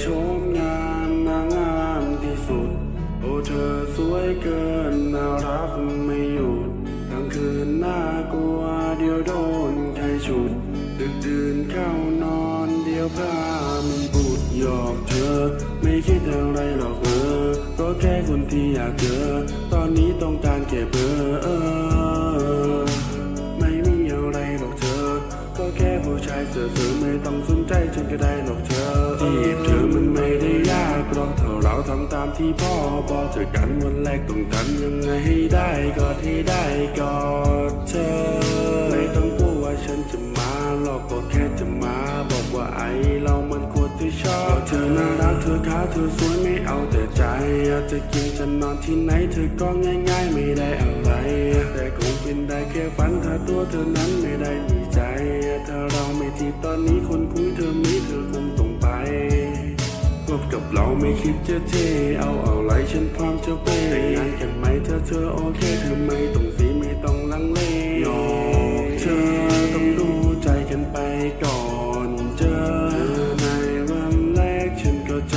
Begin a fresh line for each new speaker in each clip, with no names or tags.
โฉมงามนางงามที่สุด โอ้เธอสวยเกินน่ารักไม่หยุดกลางคืนน่ากลัวเดี๋ยวโดนใครฉุด ดึกดื่นเข้านอนเดี๋ยวพามีบุตรหยอกเธอ ไม่คิดอะไรหรอกเออก็แค่คนที่อยากเจอ ตอนนี้ต้องการแค่เบอร์ เสือเสือไม่ต้องสนใจฉันก็ได้หรอกเธอจีบเธอมันไม่ได้ยากหรอกเท่าเราทำตามที่พ่อบอกเจอกันวันแรกต้องทำยังไงให้ได้กอดให้ได้กอดเธอ ไม่ต้องกลัวว่าฉันจะมาหรอกก็แค่จะมาบอกว่าไอเรามันควรที่ชอบเธอน่ารักเธอขาวเธอสวยไม่เอาแต่ใจอยากจะกินจะนอนที่ไหนเธอก็ง่าย ๆ ไม่ได้อะไร แต่คงเป็นได้แค่ฝันถ้าตัวเธอนั้นไม่ได้มี ถ้าเราไม่ทีบตอนนี้คนคุยเธอมีเธอคงต้องไปพบกับเราไม่คิดจะเท เอาเอาไรฉันพร้อมจะเปแต่งงานกันไหมเธอเธอโอเคเธอไม่ต้องสีไม่ต้องลังเลยอกเธอต้องดูใจกันไปก่อนเจอในวันแรกฉันก็ใจ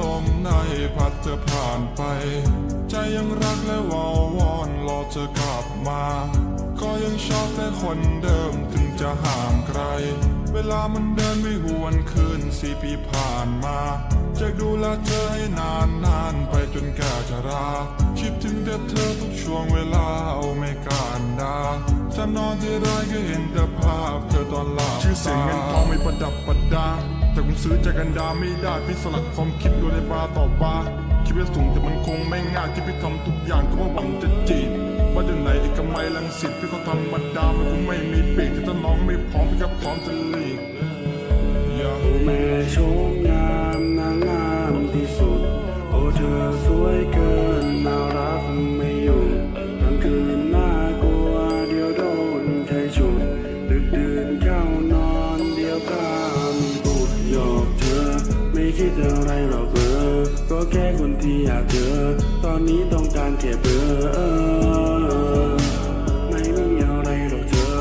ล
มไหนพัดเธอผ่านไป ใจยังรักและวาววอนรอเธอกลับมา ก็ยังชอบแต่คนเดิมถึงจะห่างไกล เวลามันเดินไม่หวนคืนสี่ปีผ่านมา จะดูแลเธอให้นานนานไปจนแก่ชรา คิดถึงแต่เธอทุกช่วงเวลาเอาไม่ นอนที่ไรก็เห็นแต่ภาพเธอตอนหลับ
ชื่อเสียงเงินทองไม่ประดับประดา แต่คงซื้อใจกันดาไม่ได้พี่สลัดความคิดโดยในบาต่อบาคิดว่าสูงแต่มันคงไม่ง่ายที่พี่ทำทุกอย่างก็เพราะหวังจะจีบว่าจะไหนไอ้กำไมลังสิตพี่เขาธรรมดามันคงไม่มีปีกแต่ถ้าน้องไม่พร้อมพี่ก็พร้อมจะหลีกอย่า
แม่โฉมงาม คิดอะไรหรอกเออก็แค่คนที่อยากเจอ ตอนนี้ต้องการแค่เบอร์เอไม่มีอะไรหรอกเธอ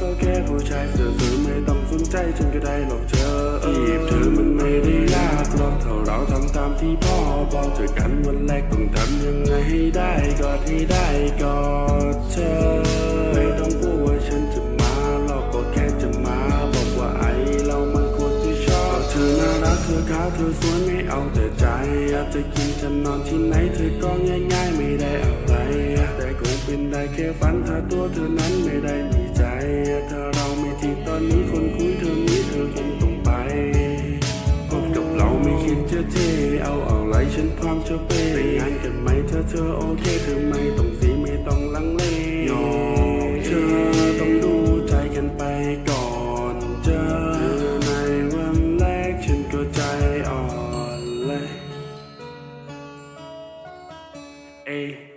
ก็แค่ผู้ชายเสือสือไม่ต้องสนใจฉันก็ได้หรอกเธอจีบเธอมันไม่ได้ยากหรอกเท่าเราทำตามที่พ่อบอกเจอกันวันแรกต้องทำยังไงให้ได้กอดให้ได้กอดเธอ ธอขาวเธอสวยไม่เอาแต่ใจอยากจะกินจะนอนที่ไหนเธอก็ง่ายๆไม่ได้อะไร แต่คงเป็นได้แค่ฝันถ้าตัวเธอนั้นไม่ได้มีใจ ถ้าเราไม่ทีตอนนี้คนคุยเธอมีเธอคงต้องไปพบกับเราไม่คิดจะเทเอาเอาไรฉันพร้อมจะเปย์แต่งงานกันไหมเธอเธอโอเคเธอไม่ต้องสีไม่ต้องลังเลหยอกเธอต้องดูใจกันไปก่ A